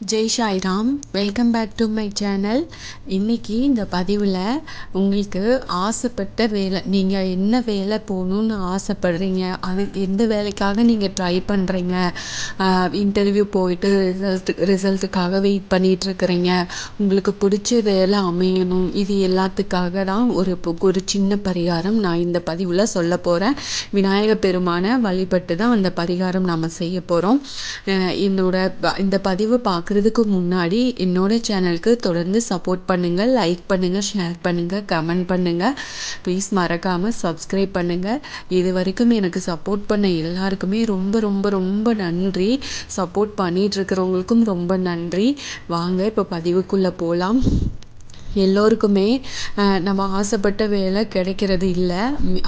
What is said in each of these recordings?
Jai Sairam welcome back to my channel இன்றைக்கி இந்த பதிவில் உங்களுக்கு ஆசைப்பட்ட வேலை நீங்கள் என்ன வேலை போகணுன்னு ஆசைப்படுறீங்க அது எந்த வேலைக்காக நீங்கள் ட்ரை பண்ணுறீங்க இன்டர்வியூ போயிட்டு ரிசல்ட் ரிசல்ட்டுக்காக வெயிட் பண்ணிகிட்ருக்குறீங்க உங்களுக்கு பிடிச்ச வேலை அமையணும் இது எல்லாத்துக்காக தான் ஒரு ஒரு சின்ன பரிகாரம் நான் இந்த பதிவில் சொல்ல போகிறேன் விநாயகர் பெருமானை வழிபட்டு தான் அந்த பரிகாரம் நாம் செய்ய போகிறோம் என்னோட இந்த பதிவு பார்க்க பார்க்குறதுக்கு முன்னாடி என்னோடய சேனலுக்கு தொடர்ந்து சப்போர்ட் பண்ணுங்கள் லைக் பண்ணுங்கள் ஷேர் பண்ணுங்கள் கமெண்ட் பண்ணுங்கள் ப்ளீஸ் மறக்காமல் சப்ஸ்கிரைப் பண்ணுங்கள் இது வரைக்கும் எனக்கு சப்போர்ட் பண்ண எல்லாருக்குமே ரொம்ப ரொம்ப ரொம்ப நன்றி. சப்போர்ட் பண்ணிகிட்ருக்கிறவங்களுக்கும் ரொம்ப நன்றி. வாங்க இப்போ பதிவுக்குள்ளே போகலாம் எல்லோருக்குமே நம்ம ஆசைப்பட்ட வேலை கிடைக்கிறது இல்லை.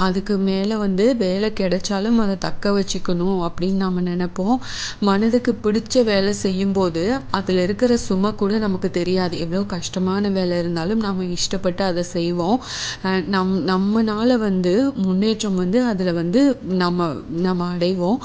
அதுக்கு மேலே வந்து வேலை கிடைச்சாலும் அதை தக்க வச்சுக்கணும் அப்படின்னு நம்ம நினைப்போம். மனதுக்கு பிடிச்ச வேலை செய்யும்போது அதில் இருக்கிற சுமை கூட நமக்கு தெரியாது. எவ்வளோ கஷ்டமான வேலை இருந்தாலும் நம்ம இஷ்டப்பட்டு அதை செய்வோம். நம் நம்மனால் வந்து முன்னேற்றம் வந்து அதில் வந்து நம்ம நம்ம அடைவோம்.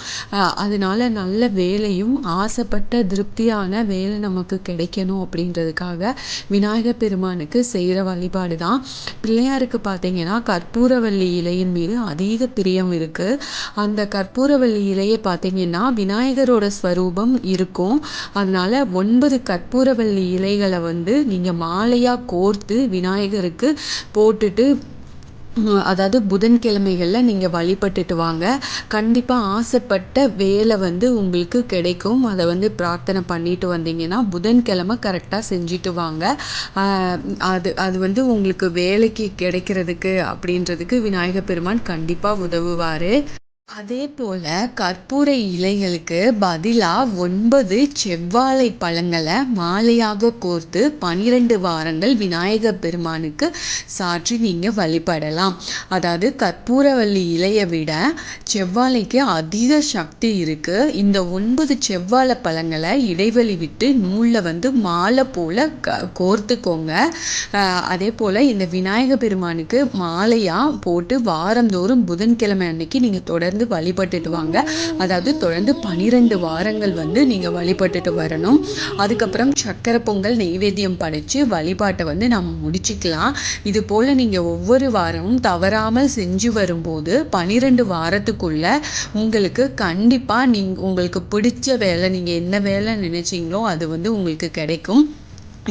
அதனால நல்ல வேலையும் ஆசைப்பட்ட திருப்தியான வேலை நமக்கு கிடைக்கணும் அப்படின்றதுக்காக விநாயகர் பெருமானுக்கு பிள்ளையாருக்கு செய்கிற வழிபாடு தான் பிள்ளையாருக்கு பார்த்தீங்கன்னா கற்பூரவள்ளி இலையின் மீது அதீத பிரியம் இருக்குது அந்த கற்பூரவள்ளி இலையை பார்த்தீங்கன்னா விநாயகரோட ஸ்வரூபம் இருக்கும். அதனால் ஒன்பது கற்பூரவள்ளி இலைகளை வந்து நீங்கள் மாலையாக கோர்த்து விநாயகருக்கு போட்டுட்டு அதாவது புதன்கிழமைகளில் நீங்கள் வழிபட்டுட்டு வாங்க. கண்டிப்பாக ஆசைப்பட்ட வேலை வந்து உங்களுக்கு கிடைக்கும். அதை வந்து பிரார்த்தனை பண்ணிட்டு வந்தீங்கன்னா புதன்கிழமை கரெக்டாக செஞ்சுட்டு வாங்க. அது அது வந்து உங்களுக்கு வேலைக்கு கிடைக்கிறதுக்கு அப்படின்றதுக்கு விநாயகர் பெருமான் கண்டிப்பாக உதவுவார். அதே போல் கற்பூர இலைகளுக்கு பதிலாக ஒன்பது செவ்வாழை பழங்களை மாலையாக கோர்த்து பன்னிரெண்டு வாரங்கள் விநாயகர் பெருமானுக்கு சாற்றி நீங்கள் வழிபடலாம். அதாவது கற்பூரவள்ளி இலையை விட செவ்வாழைக்கு அதிக சக்தி இருக்குது இந்த ஒன்பது செவ்வாழை பழங்களை இடைவெளி விட்டு நூலில் வந்து மாலை போல் க கோர்த்துக்கோங்க. அதே போல் இந்த விநாயகர் பெருமானுக்கு மாலையாக போட்டு வாரந்தோறும் புதன்கிழமை அன்னைக்கு நீங்கள் தொடர்ந்து தொடர்ந்து வழிபட்டுட்டு வாங்க. அதாவது தொடர்ந்து பனிரெண்டு வாரங்கள் வந்து நீங்கள் வழிபட்டுட்டு வரணும். அதுக்கப்புறம் சக்கரை பொங்கல் நெய்வேத்தியம் படைச்சு வழிபாட்டை வந்து நம்ம முடிச்சுக்கலாம். இது போல் நீங்கள் ஒவ்வொரு வாரமும் தவறாமல் செஞ்சு வரும்போது பனிரெண்டு வாரத்துக்குள்ள உங்களுக்கு கண்டிப்பாக நீங்கள் உங்களுக்கு பிடிச்ச வேலை நீங்கள் என்ன வேலை நினைச்சிங்களோ அது வந்து உங்களுக்கு கிடைக்கும்.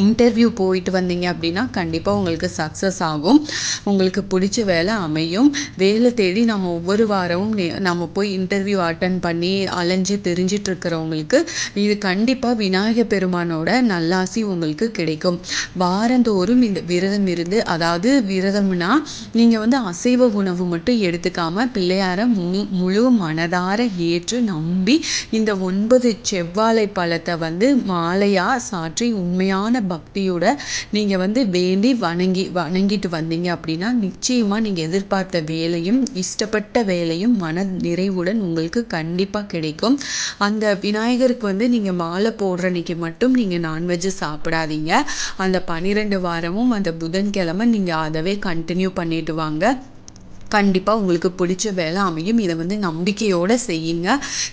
இன்டர்வியூ போயிட்டு வந்தீங்க அப்படின்னா கண்டிப்பாக உங்களுக்கு சக்ஸஸ் ஆகும். உங்களுக்கு பிடிச்ச வேலை அமையும். வேலை தேடி நம்ம ஒவ்வொரு வாரமும் நம்ம போய் இன்டர்வியூ அட்டன் பண்ணி அலைஞ்சு தெரிஞ்சிட்ருக்கிறவங்களுக்கு இது கண்டிப்பாக விநாயகர் பெருமானோட நல்லாசி உங்களுக்கு கிடைக்கும். வாரந்தோறும் இந்த விரதம் இருந்து அதாவது விரதம்னா நீங்கள் வந்து அசைவ உணவு மட்டும் எடுத்துக்காமல் பிள்ளையார மு முழு மனதார ஏற்று நம்பி இந்த ஒன்பது செவ்வாழை பழத்தை வந்து மாலையாக சாற்றி உண்மையான பக்தியோட நீங்கள் வந்து வேண்டி வணங்கி வணங்கிட்டு வந்தீங்க அப்படின்னா நிச்சயமாக நீங்கள் எதிர்பார்த்த வேலையும் இஷ்டப்பட்ட வேலையும் மன நிறைவுடன் உங்களுக்கு கண்டிப்பாக கிடைக்கும். அந்த விநாயகருக்கு வந்து நீங்கள் மாலை போடுற அன்னைக்கு மட்டும் நீங்கள் நான்வெஜ்ஜு சாப்பிடாதீங்க. அந்த பன்னிரெண்டு வாரமும் அந்த புதன்கிழமை நீங்கள் அதவே கண்டினியூ பண்ணிட்டு வாங்க. கண்டிப்பாக உங்களுக்கு பிடிச்ச வேலை அமையும். இதை வந்து நம்பிக்கையோடு செய்யுங்க.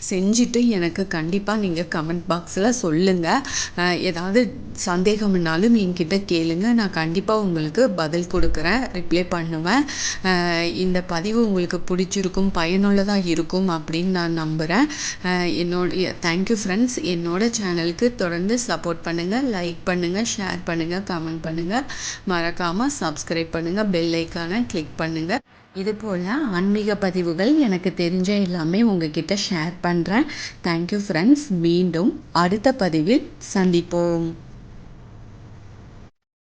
செஞ்சுட்டு எனக்கு கண்டிப்பாக நீங்கள் கமெண்ட் பாக்ஸில் சொல்லுங்கள் ஏதாவது சந்தேகம்னாலும் என்கிட்ட கேளுங்க. நான் கண்டிப்பாக உங்களுக்கு பதில் கொடுக்குறேன். ரிப்ளை பண்ணுவேன். இந்த பதிவு உங்களுக்கு பிடிச்சிருக்கும் பயனுள்ளதாக இருக்கும் அப்படின்னு நான் நம்புகிறேன் என்னோட தேங்க்யூ ஃப்ரெண்ட்ஸ் என்னோட சேனலுக்கு தொடர்ந்து சப்போர்ட் பண்ணுங்கள் லைக் பண்ணுங்கள் ஷேர் பண்ணுங்கள் கமெண்ட் பண்ணுங்கள் மறக்காமல் சப்ஸ்கிரைப் பண்ணுங்கள் பெல் ஐக்கானை கிளிக் பண்ணுங்கள் இது போல் ஆன்மீக பதிவுகள் எனக்கு தெரிஞ்ச எல்லாமே உங்ககிட்ட ஷேர் பண்ணுறேன் தேங்க்யூ ஃப்ரெண்ட்ஸ் மீண்டும் அடுத்த பதிவில் சந்திப்போம்.